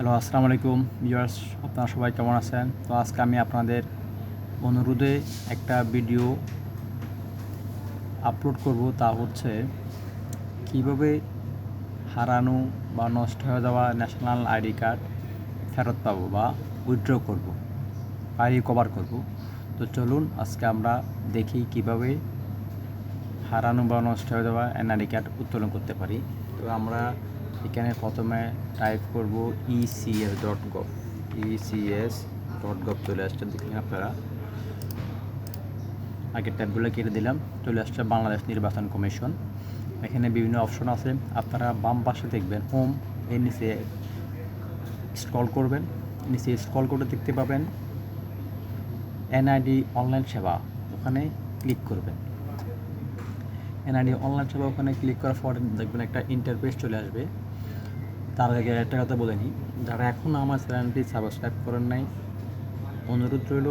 Hello, আসসালামু আলাইকুম। Viewers, আপনারা সবাই কেমন আছেন? তো আজকে আমি আপনাদের অনুরোধে একটা ভিডিও আপলোড করব। তা হচ্ছে, কীভাবে হারানো বা নষ্ট হয়ে যাওয়া ন্যাশনাল আইডি কার্ড ফেরত পাবো বা উইথড্র করব বা রিকভার করব। তো চলুন, আজকে আমরা দেখি কীভাবে হারানো বা নষ্ট হয়ে যাওয়া এনআইডি কার্ড উত্তোলন করতে পারি। তো আমরা এখানে প্রথমে টাইপ করব ECS dot gov ECS dot gov চলে আসছে দেখলেন আপনারা। আগের ট্যাবগুলো কেটে দিলাম, চলে আসছে বাংলাদেশ নির্বাচন কমিশন। এখানে বিভিন্ন অপশন আছে, আপনারা বাম পাশে দেখবেন হোম এর নিচে স্ক্রল করবেন, নিচে স্ক্রল করে দেখতে পাবেন এনআইডি অনলাইন সেবা, ওখানে ক্লিক করবেন। এনআইডি অনলাইন সেবা ওখানে ক্লিক করার পর দেখবেন একটা ইন্টারফেস চলে আসবে। তার আগে একটা কথা বলে নিই। যারা এখন আমার চ্যানেলটি সাবস্ক্রাইব করেন নাই, অনুরোধ রইল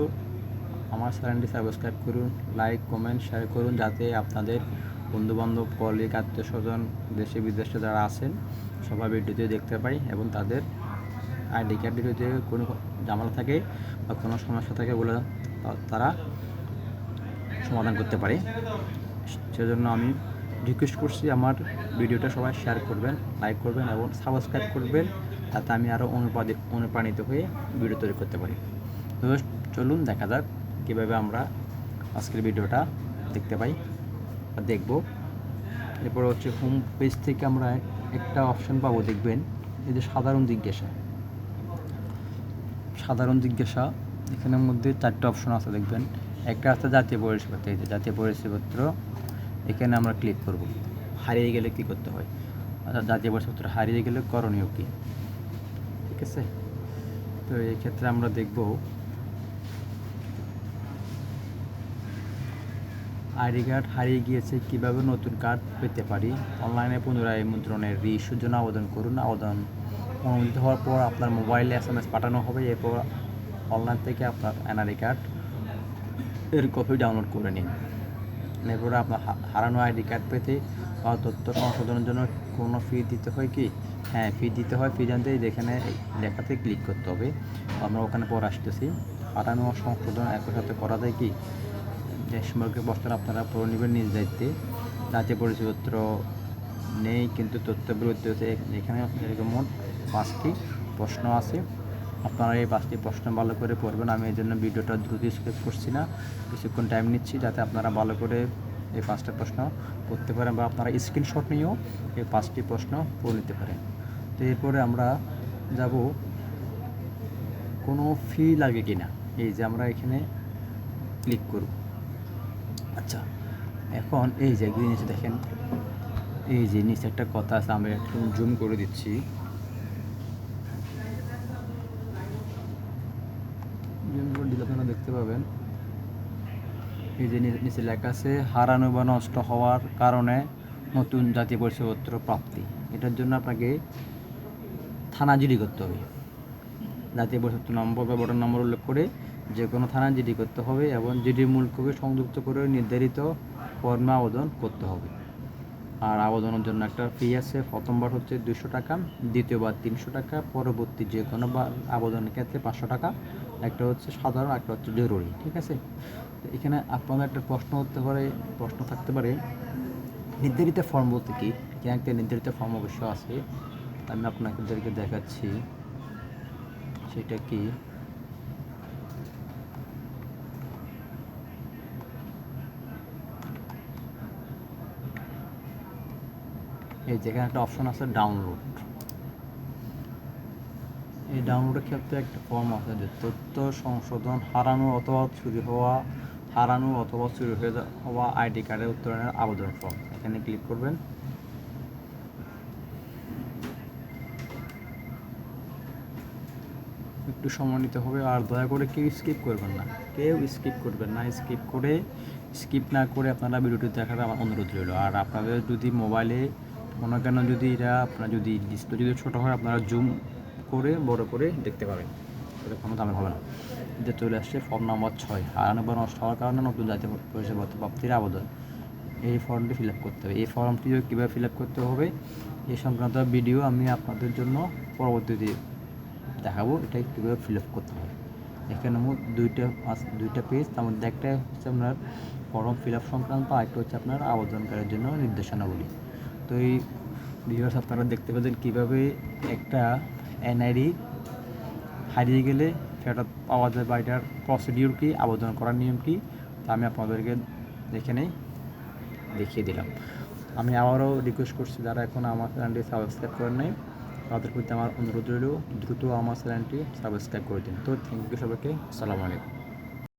আমার চ্যানেলটি সাবস্ক্রাইব করুন লাইক কমেন্ট শেয়ার করুন যাতে আপনাদের বন্ধুবান্ধব কলিগ আত্মীয় স্বজন দেশে, বিদেশে যারা আছেন সবাই ভিডিওতে দেখতে পাই এবং তাদের আইডি কার্ডের যদি কোনো জামালা থাকে বা কোনো সমস্যা থাকে বলে তারা সমাধান করতে পারে। সেজন্য আমি রিকোয়েস্ট করছি আমার ভিডিওটা সবাই শেয়ার করবেন লাইক করবেন এবং সাবস্ক্রাইব করবেন যাতে আমি আরও অনুপাদিত অনুপ্রাণিত হয়ে ভিডিও তৈরি করতে পারি। তো চলুন দেখা যাক কীভাবে আমরা আজকের ভিডিওটা দেখতে পাই বা দেখব। এরপর হচ্ছে হোম পেজ থেকে আমরা একটা অপশন পাবো দেখবেন, এই যে সাধারণ জিজ্ঞাসা। সাধারণ জিজ্ঞাসা, এখানের মধ্যে চারটে অপশন আছে দেখবেন। একটা আছে জাতীয় পরিচয়পত্র, এই যে জাতীয় পরিচয়পত্র এখানে আমরা ক্লিক করব। হারিয়ে গেলে কি করতে হয়? অর্থাৎ জাতীয় পরিচয়পত্র হারিয়ে গেলে করণীয় কী? ঠিক আছে? তো এই ক্ষেত্রে আমরা দেখব আইডি কার্ড হারিয়ে গিয়েছে, কীভাবে নতুন কার্ড পেতে পারি? অনলাইনে পুনরায় মুদ্রণের রিইস্যুর জন্য আবেদন করুন। আবেদন অনুমোদিত হওয়ার পর আপনার মোবাইলে এস এম এস পাঠানো হবে। এরপর অনলাইন থেকে আপনার এনআরই কার্ড এর কপি ডাউনলোড করে নিন। এরপরে আপনার হারানো আইডি কার্ড পেতে বা তথ্য সংশোধনের জন্য কোনো ফি দিতে হয় কি? হ্যাঁ ফি দিতে হয় ফি জানতে যেখানে লেখাতে ক্লিক করতে হবে। আমরা ওখানে পর আসতেছি। হারানো সংশোধন একই সাথে করা যায় কি? যে সম্পর্কে প্রশ্ন আপনারা পড়ে নেবেন নিজ দায়িত্বে। জাতীয় পরিচয়পত্র নেই, কিন্তু তথ্য বিরুদ্ধে এখানে এরকম মোট পাঁচটি প্রশ্ন আছে। আপনারা এই পাঁচটি প্রশ্ন ভালো করে পড়বেন, আমি এই জন্য ভিডিওটা দ্রুত স্কেপ করছি না। কিছুক্ষণ টাইম নিচ্ছি যাতে আপনারা ভালো করে এই পাঁচটা প্রশ্ন পড়তে পারেন বা আপনারা স্ক্রিনশট নিয়েও এই পাঁচটি প্রশ্ন পড়ে নিতে পারেন। তো এরপরে আমরা যাব, কোনো ফি লাগে কি না এই যে আমরা এখানে ক্লিক করব। আচ্ছা এখন এই যে নিচে দেখেন, এই যে একটা কথা আছে আমরা একটু জুম করে দিচ্ছি জুম করে দিলে আপনারা দেখতে পাবেন। এই যে নিচে লেখা আছে, হারানো বা নষ্ট হওয়ার কারণে নতুন জাতীয় পরিচয়পত্র প্রাপ্তি। এটার জন্য আপনাকে থানা জিডি করতে হবে। জাতীয় পরিচয়পত্র নম্বর বা ভোটার নম্বর উল্লেখ করে যে কোনো থানা জিডি করতে হবে এবং জিডির মূল কপি সংযুক্ত করে নির্ধারিত ফর্মে আবেদন করতে হবে। আর আবেদনের জন্য একটা ফি আছে প্রথমবার হচ্ছে দুশো টাকা দ্বিতীয়বার তিনশো টাকা, পরবর্তী যে কোনো আবেদনের ক্ষেত্রে পাঁচশো টাকা একটা হচ্ছে সাধারণ, একটা হচ্ছে জরুরি, ঠিক আছে? এখানে আপনাদের একটা প্রশ্ন হতে পারে, প্রশ্ন থাকতে পারে, নির্ধারিত ফর্ম বলতে কি? একটা নির্ধারিত ফর্ম অবশ্য আছে, আমি আপনাদেরকে দেখাচ্ছি। সেটা কি? এই যেখানে একটা অপশন আছে ডাউনলোড এই ডাউনলোডের ক্ষেত্রে একটা ফর্ম আছে যে তথ্য সংশোধন, হারানো অথবা চুরি হওয়া, হারানো অথবা চুরি হয়ে হওয়া আইডি কার্ডের উত্তরণের আবেদন ফর্ম এখানে ক্লিক করবেন। একটু সময় নিতে হবে আর দয়া করে কেউ স্কিপ করবেন না। কেউ স্কিপ করবেন না। স্কিপ করে স্কিপ না করে আপনারা ভিডিওটি দেখার আমার অনুরোধ রইল। আর আপনাদের যদি মোবাইলে কোনো কেন যদি এটা আপনার যদি ডিসপ্লে যদি ছোটো হয়, আপনারা জুম করে, বড় করে দেখতে পাবেন। কোনো দামে হবে না। এটা চলে আসছে ফর্ম নাম্বার ছয়। হারানো বা নষ্ট হওয়ার কারণে নতুন জাতীয় পরিষেবা প্রাপ্তির আবেদন। এই ফর্মটি ফিল আপ করতে হবে। এই ফর্মটিও কীভাবে ফিল আপ করতে হবে এই সংক্রান্ত ভিডিও আমি আপনাদের জন্য পরবর্তীতে দেখাবো। এটা কীভাবে ফিল আপ করতে হবে। এখানে মোট দুইটা দুইটা পেজ তার মধ্যে একটা হচ্ছে আপনার ফর্ম ফিল আপ সংক্রান্ত আরেকটা হচ্ছে আপনার আবেদনকারীর জন্য নির্দেশনাবলী তো এই ভিডিওস আপনারা দেখতে পাচ্ছেন কীভাবে একটা এনআইডি হারিয়ে গেলে ফেরত পাওয়া যায় বা এটার প্রসিডিউর কী, আবেদন করার নিয়ম কী, তা আমি আপনাদেরকে দেখে নেই, দেখিয়ে দিলাম। আমি আবারও রিকোয়েস্ট করছি যারা এখন আমার চ্যানেলটি সাবস্ক্রাইব করেন নাই, তাদের প্রতি আমার অনুরোধ রইল, দ্রুত আমার চ্যানেলটি সাবস্ক্রাইব করে দিন। তো থ্যাংক ইউ সবাইকে, আসসালামু আলাইকুম।